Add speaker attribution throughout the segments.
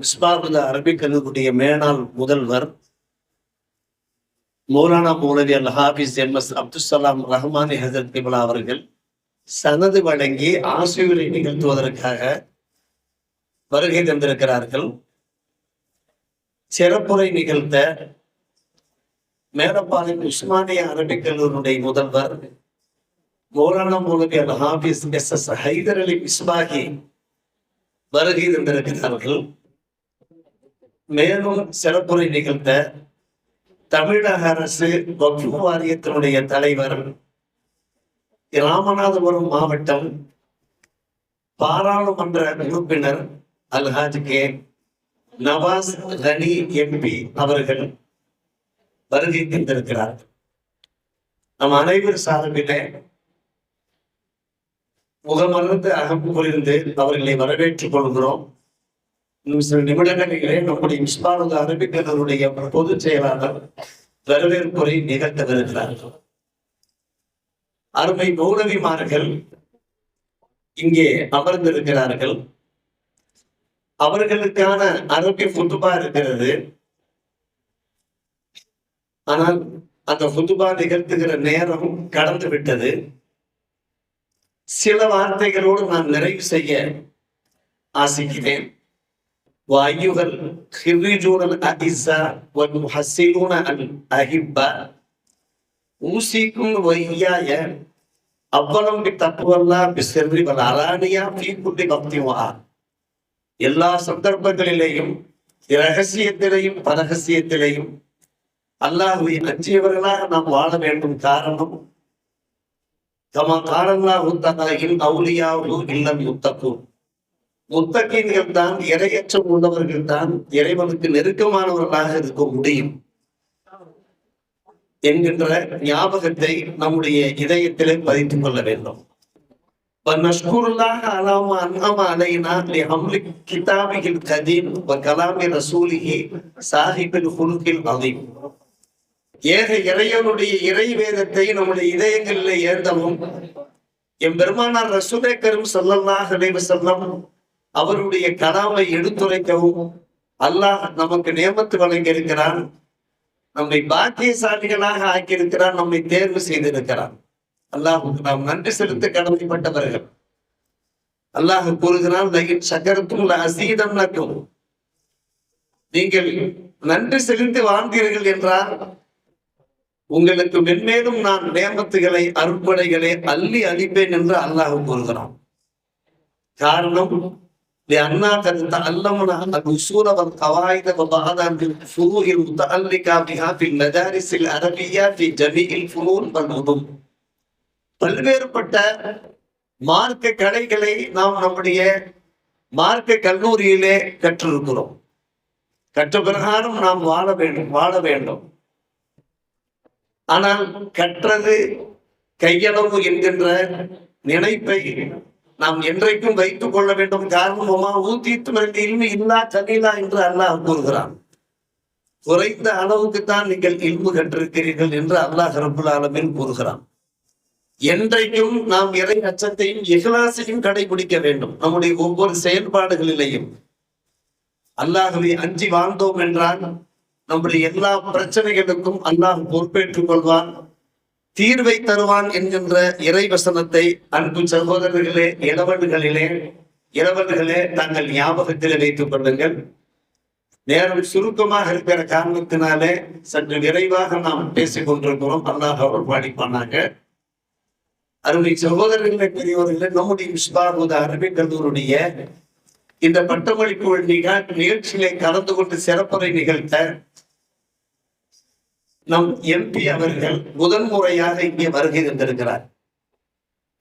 Speaker 1: மிஸ்பாபுத Arabic கல்லூரிய மேனாள் முதல்வர் மௌலானா மௌலவி அல் ஹாபிஸ் எம்எஸ் அப்துல் சலாம் ரஹ்மானி ஹசரத் கிபிலா அவர்கள் சனது வழங்கி ஆசிரியரை நிகழ்த்துவதற்காக வருகை தந்திருக்கிறார்கள். சிறப்புரை நிகழ்த்த மேலப்பாளையம் உஸ்மானிய அரபிக் கல்லூரியுடைய முதல்வர் மௌலானா மௌலவி அல் ஹாபிஸ் எஸ் எஸ் ஹைதர் அலி மிஸ்பாகி வருகை தந்திருக்கிறார்கள். மேலும் சிறப்புரை நிகழ்த்த தமிழக அரசு வக்ஃபு வாரியத்தினுடைய தலைவர் ராமநாதபுரம் மாவட்டம் பாராளுமன்ற உறுப்பினர் அல்ஹாஜ் கே. நவாஸ் கனி எம்பி அவர்கள் வருகை தந்திருக்கிறார். நம் அனைவர் சார்பிலே முகமலர்ந்து அகம் புரிந்து அவர்களை வரவேற்றுக் கொள்கிறோம். சில நிமிடங்களிலே நம்முடைய மிஸ்பானது அரபிக்கர்களுடைய பொதுச் செயலாளர் வரவேற்புரை நிகழ்த்தவிருக்கிறார். அருமை மௌலவிமார்கள் இங்கே அமர்ந்திருக்கிறார்கள். அவர்களுக்கான அரபி புதுபா இருக்கிறது. ஆனால் அந்த புதுபா நிகழ்த்துகிற நேரம் கடந்து விட்டது. சில வார்த்தைகளோடு நான் நிறைவு செய்ய ஆசிக்கிறேன் وأيها الخريجون الأعزاء والمحسنون الأحباء أوصيكم وإياي أولا بتقوى الله بالسر والعلانية في كل وقت وآن எல்லா சந்தர்ப்பங்களிலேயும் இரகசியத்திலையும் பரகசியத்திலையும் அல்லாஹுவை அஞ்சியவர்களாக நாம் வாழ வேண்டும் காரணம் கமா காரல்லா உத்தகையில் அவுலியாவு இல்லம் யுத்தக்கும் முத்தகீன்கள் தான் இரையற்றம் உள்ளவர்கள் தான் இறைவனுக்கு நெருக்கமானவர்களாக இருக்க முடியும் என்கின்ற ஞாபகத்தை நம்முடைய இதயத்திலே பதித்துக் கொள்ள வேண்டும். கிதாபிகள் கதீம் கலாமி ரசூலிகி சாஹிபில் குலுக்கில் அதையும் ஏக இறைவனுடைய நம்முடைய இதயங்களில் ஏந்தவும். என் பெருமானார் ரசூலை கரும் சொல்லல்லாஹ் செல்லம் அவருடைய கலாமை எடுத்துரைக்கவும். அல்லாஹ் நமக்கு நியமத்து வழங்கி இருக்கிறான் நம்மை பாக்கியசாலிகளாக ஆக்கியிருக்கிறான். நம்மை தேர்வு செய்திருக்கிறான். அல்லாஹுக்கு நாம் நன்றி செலுத்த கடமைப்பட்டவர்கள். அல்லாஹ் கூறுகிறான் லகின் சக்கரத்தும் அசீதம் நக்கும் நீங்கள் நன்றி செலுத்தி வாழ்ந்தீர்கள் என்றால் உங்களுக்கு மென்மேலும் நான் நேமத்துகளை அருட்படைகளை அள்ளி அளிப்பேன் என்று அல்லாஹ் கூறுகிறான். காரணம் لأننا قد تعلمنا الأصول والقواعد وبعض الفروع المتعلقة بها في المدارس العربية في جميع الفنون والعلوم பல்வேறுபட்ட மார்க்க கலைகளை நாம் நம்முடைய மார்க்க கல்லூரியிலே கற்றிருக்கிறோம் கற்ற பிரகாரம் நாம் வாழ வேண்டும் வாழ வேண்டும் ஆனால் கற்றது கையளவு என்கின்ற நினைப்பை நாம் என்றைக்கும் வைத்துக் கொள்ள வேண்டும். காரணமா ஊத்தித்து இல்மி இல்லா கலீலா என்று அல்லாஹ் கூறுகிறான். குறைந்த அளவுக்கு தான் நீங்கள் இன்பு கற்றிருக்கிறீர்கள் என்று அல்லாஹ் ரபுல் ஆலமின் கூறுகிறான். என்றைக்கும் நாம் இறை அச்சத்தையும் இகலாசையும் கடைபிடிக்க வேண்டும். நம்முடைய ஒவ்வொரு செயல்பாடுகளிலேயும். அல்லாஹவை அஞ்சி வாழ்ந்தோம் என்றால் நம்முடைய எல்லா பிரச்சனைகளுக்கும் அல்லாஹ் பொறுப்பேற்றுக் கொள்வான். தீர்வை தருவான் என்கின்ற இறைவசனத்தை அன்பு சகோதரர்களே இளவன்களிலே இளவன்களே தங்கள் ஞாபகத்தில் வைத்துக் கொள்ளுங்கள். நேரம் சுருக்கமாக இருக்கிற காரணத்தினாலே சற்று விரைவாக நாம் பேசிக் கொண்டிருக்கிறோம். அல்லாஹ் அவர் பாடிப்பானாங்க அருமை சகோதரர்களே பெரியவர்களே நம்முடைய விஸ்வாபூத அரபிக் கல்லூருடைய இந்த பட்டமளிப்பு நிகழ்ச்சியிலே கலந்து கொண்டு சிறப்புரை நிகழ்த்த நம் எம்பி அவர்கள் முதன் முறையாக இங்கே வருகை தந்திருக்கிறார்.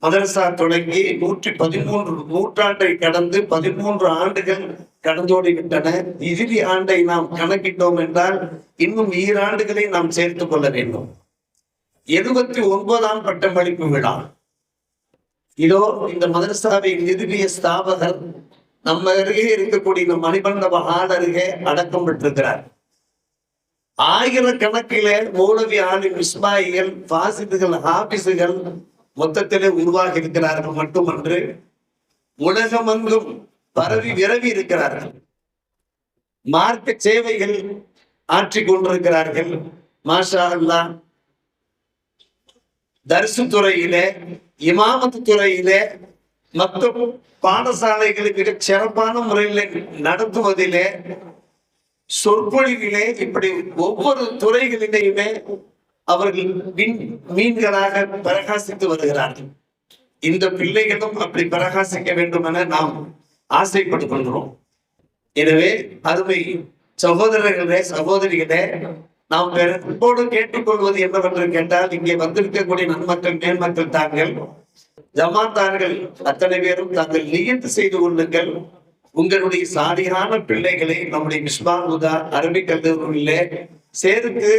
Speaker 1: மதரசா தொடங்கி நூற்றி பதிமூன்று நூற்றாண்டை கடந்து பதிமூன்று ஆண்டுகள் கடந்தோடுகின்றன இறுதி ஆண்டை நாம் கணக்கிட்டோம் என்றால் இன்னும் ஈராண்டுகளை நாம் சேர்த்துக் கொள்ள வேண்டும். எழுபத்தி ஒன்பதாம் பட்டமளிப்பு விழா. இதோ இந்த மதரசாவை நிறுவிய ஸ்தாபகர் நம்ம அருகே இருக்கக்கூடிய இந்த மணிமண்டப ஆள் அருகே அடக்கம் பெற்றிருக்கிறார். ஆயிரக்கணக்கிலே மௌலவி ஆலிம் இஸ்மாயிகள் பாசிதுகள் ஹாபிசுகள் மொத்தத்திலே உருவாகி இருக்கிறார்கள் மட்டுமன்று உலகமெங்கும் பரவி விரவி இருக்கிறார்கள். மார்க்க சேவைகள் ஆற்றி கொண்டிருக்கிறார்கள். மாஷா அல்லா தரிசு துறையிலே இமாமத்து துறையிலே மற்ற பாடசாலைகளுக்கு சிறப்பான முறையில் நடத்துவதிலே சொற்பொழிவிலே இப்படி ஒவ்வொரு துறைகளிலேயுமே அவர்கள் மீன் மீன்களாக பிரகாசித்து வருகிறார்கள். இந்த பிள்ளைகளும் அப்படி பிரகாசிக்க வேண்டும் என நாம் ஆசைப்பட்டுக் கொள்கிறோம் எனவே அருமை சகோதரர்களே சகோதரிகளே நாம் பெரும்போடு கேட்டுக்கொள்வது என்னவென்று கேட்டால் இங்கே வந்திருக்கக்கூடிய நன்மக்கள் மேன்மக்கள் தாங்கள் ஜமாத்தார்கள் அத்தனை பேரும் தாங்கள் நியத்து செய்து கொள்ளுங்கள். உங்களுடைய சாதியான பிள்ளைகளை நம்முடைய மிஸ்பாங்குதா அரபிக் கல்லூரியிலே சேர்த்து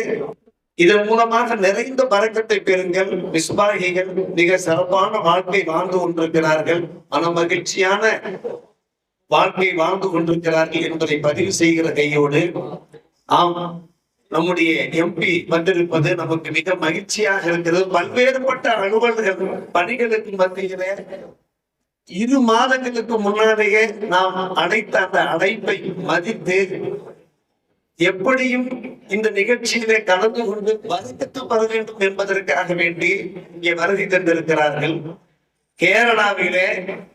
Speaker 1: இதன் மூலமாக நிறைந்த பறக்கத்தை பெறுங்கள். மிஸ்பாகிகள் மிக சிறப்பான வாழ்க்கை வாழ்ந்து கொண்டிருக்கிறார்கள். மன மகிழ்ச்சியான வாழ்க்கை வாழ்ந்து கொண்டிருக்கிறார்கள் என்பதை பதிவு செய்கிற கையோடு ஆம் நம்முடைய எம்பி வந்திருப்பது நமக்கு மிக மகிழ்ச்சியாக இருக்கிறது. பல்வேறுபட்ட அலுவல்கள் பணிகளுக்கு மத்தியிலே இரு மாதங்களுக்கு முன்னாலேயே நாம் அடைத்த அந்த அழைப்பை மதித்து எப்படியும் இந்த நிகழ்ச்சியிலே கலந்து கொண்டு வருத்தத்து பெற வேண்டும் என்பதற்காக வேண்டி இங்கே வருகை தந்திருக்கிறார்கள். கேரளாவிலே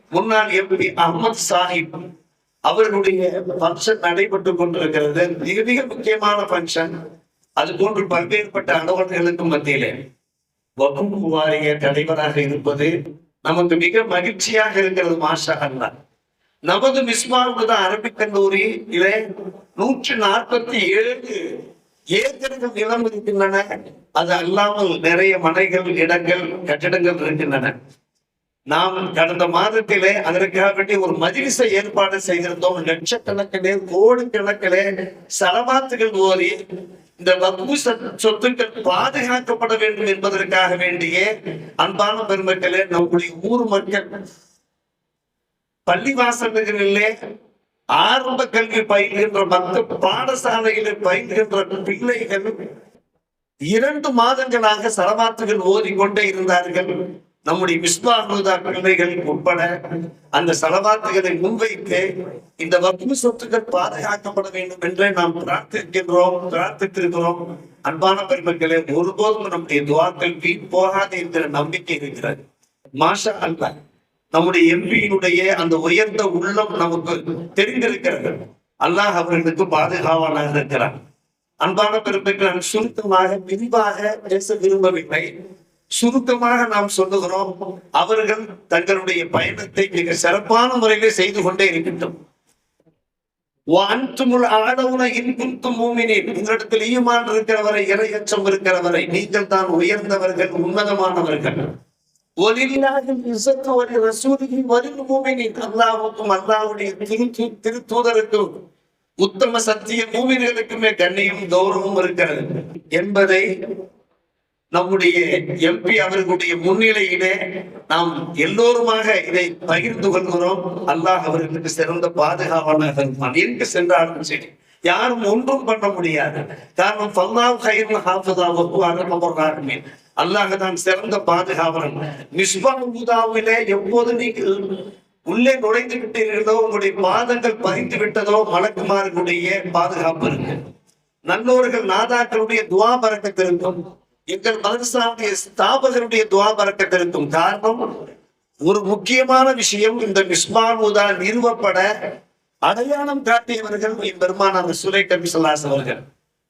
Speaker 1: முன்னாள் எம்பி அஹமத் சாஹிப் அவர்களுடைய பங்கன் நடைபெற்றுக் கொண்டிருக்கிறது. மிக மிக முக்கியமான பங்கன் அது போன்று பல்வேறுபட்ட அலுவலர்களுக்கு மத்தியிலே. வகுப்பு வாரிய தலைவராக இருப்பது நமக்கு மிக மகிழ்ச்சியாக இருக்கிறது மாஷா அல்லா நமது மிஸ்மாவுக்கு அரபிக் கல்லூரியிலே நூற்றி நாற்பத்தி ஏழு ஏக்கர்கள் நிலம் இருக்கின்றன. அது அல்லாமல் நிறைய மனைகள் இடங்கள் கட்டிடங்கள் இருக்கின்றன. நாம் கடந்த மாதத்திலே அதற்காக வேண்டி ஒரு மஜிலிசை ஏற்பாடு செய்திருந்தோம். லட்சக்கணக்கிலே கோடிக்கணக்கிலே சலவாத்துகள் ஓரி இந்த வக்கு சொத்துக்கள் பாதுகாக்கப்பட வேண்டும் என்பதற்காக வேண்டிய அன்பான பெருமக்களே நம்முடைய ஊர் மக்கள் பள்ளிவாசல்களிலே ஆரம்ப கல்வி பயில்கின்ற மற்ற பாடசாலைகளில் பயில்கின்ற பிள்ளைகள் இரண்டு மாதங்களாக சலவாத்துகள் ஓதிக்கொண்டே இருந்தார்கள். நம்முடைய விஸ்வாபூதா பிள்ளைகள் உட்பட அந்த சலவாத்துகளை முன்வைத்து இந்த வகுப்பு சொத்துக்கள் பாதுகாக்கப்பட வேண்டும் என்று நாம் பிரார்த்திக்கின்றோம் பிரார்த்தித்திருக்கிறோம். அன்பான பெருமக்களே ஒருபோதும் நம்முடைய துவாக்கள் வீண் போகாது என்கிற நம்பிக்கை இருக்கிறது. மாஷா அல்ல நம்முடைய எம்பியினுடைய அந்த உயர்ந்த உள்ளம் நமக்கு தெரிந்திருக்கிறது. அல்லாஹ் அவர்களுக்கு பாதுகாவலாக இருக்கிறார் அன்பான பெருமக்கள் சுருக்கமாக விரிவாக பேச விரும்பவில்லை. சுருக்கமாக நாம் சொல்லுகிறோம் அவர்கள் தங்களுடைய பயணத்தை மிக சிறப்பான முறையிலே செய்து கொண்டே இருக்கின்றோம் வான்துமுள் ஆடவுன இன்குந்தும் மூமினேன். உங்களிடத்தில் ஈமான் இருக்கிறவரை இறையச்சம் இருக்கிறவரை நீங்கள் தான் உயர்ந்தவர்கள் உன்னதமானவர்கள். ஒலில்லாஹில் இஸ்ஸத்து வலி ரசூலிஹி வலில் மூமினின். அல்லாஹ்வுக்கும் திருத்தூதருக்கும் உத்தம சத்திய மூமின்களுக்குமே கண்ணியும் கௌரவம் இருக்கிறது. என்பதை நம்முடைய எம்பி அவர்களுடைய முன்னிலையிலே நாம் எல்லோருமாக இதை பகிர்ந்து கொள்கிறோம். அல்லாஹ் அவர்களுக்கு சிறந்த பாதுகாவலாக இருப்பான். எங்கு சென்றாலும் சரி யாரும் ஒன்றும் பண்ண முடியாது. காரணம் பல்லாஹ் கயிறு ஹாஃபதா வகுவாக அல்லாஹ் தான் சிறந்த பாதுகாவலன். மிஸ்பாவுதாவிலே எப்போது நீங்கள் உள்ளே நுழைந்து விட்டீர்களோ உங்களுடைய பாதங்கள் பதிந்து விட்டதோ மலக்குமார்களுடைய பாதுகாப்பு இருக்கு. நல்லோர்கள் நாதாக்களுடைய துவா பறக்கத்திருக்கும் எங்கள் மதரசாவுடைய ஸ்தாபகருடைய துவா பறக்கத்திருக்கும் காரணம் ஒரு முக்கியமான விஷயம் இந்த மிஸ்பான் நிறுவப்பட அடையாளம் காட்டியவர்கள் பெருமானார் சுரை கபிசல்லாஸ் அவர்கள்.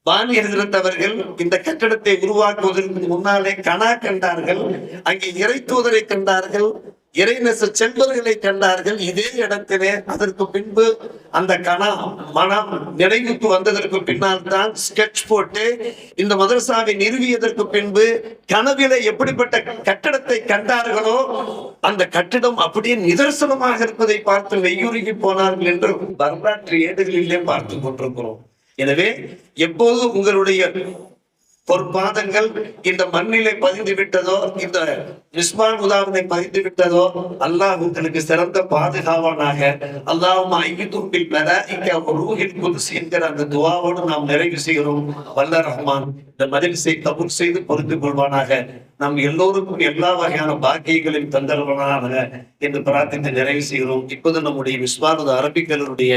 Speaker 1: பாணி எழுதிருந்தவர்கள் இந்த கட்டடத்தை உருவாக்குவதற்கு முன்னாலே கனா கண்டார்கள் அங்கே இறை தூதரை கண்டார்கள் இறைநெச செல்வர்களை கண்டார்கள். இதே இடத்திலே அதற்கு பின்பு அந்த கணம் மனம் நினைவுக்கு வந்ததற்கு பின்னால் தான் ஸ்கெட்ச் போட்டு இந்த மதரசாவை நிறுவியதற்கு பின்பு கனவில எப்படிப்பட்ட கட்டடத்தை கண்டார்களோ அந்த கட்டிடம் அப்படியே நிதர்சனமாக இருப்பதை பார்த்து வெய்யுருகி போனார்கள் என்று வரலாற்று ஏடுகளிலே பார்த்து கொண்டிருக்கிறோம். எனவே எப்போது உங்களுடைய பொற்பாதங்கள் இந்த மண்ணிலே பதிந்து விட்டதோ இந்த இஸ்மான் உதாவினை பதிந்து விட்டதோ அல்லாஹ் உங்களுக்கு சிறந்த பாதுகாவனாக அல்லாஹும் ஐயுத்தும்பில் மெலாய்க்க ரூஹில் குதுஸ் என்கிற அந்த துவாவோடு நாம் நிறைவு செய்கிறோம். வல்ல ரஹ்மான் இந்த மதில்சை கபூர் செய்து பொறுத்து கொள்வானாக. நம் எல்லோருக்கும் எல்லா வகையான பாக்கியங்களையும் தந்தருவனாக என்று பிரார்த்தித்து நிறைவு செய்கிறோம். இப்போது நம்முடைய விஸ்வானது அரபிக்கலருடைய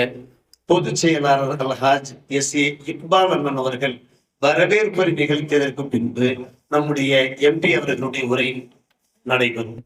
Speaker 1: பொதுச் செயலாளர் அல்ஹாஜ் எஸ் ஏ இக்பால் அண்ணன் அவர்கள் வரவேற்பு நிகழ்த்தியதற்கு பின்பு நம்முடைய எம்பி அவர்களுடைய உரை நடைபெறும்.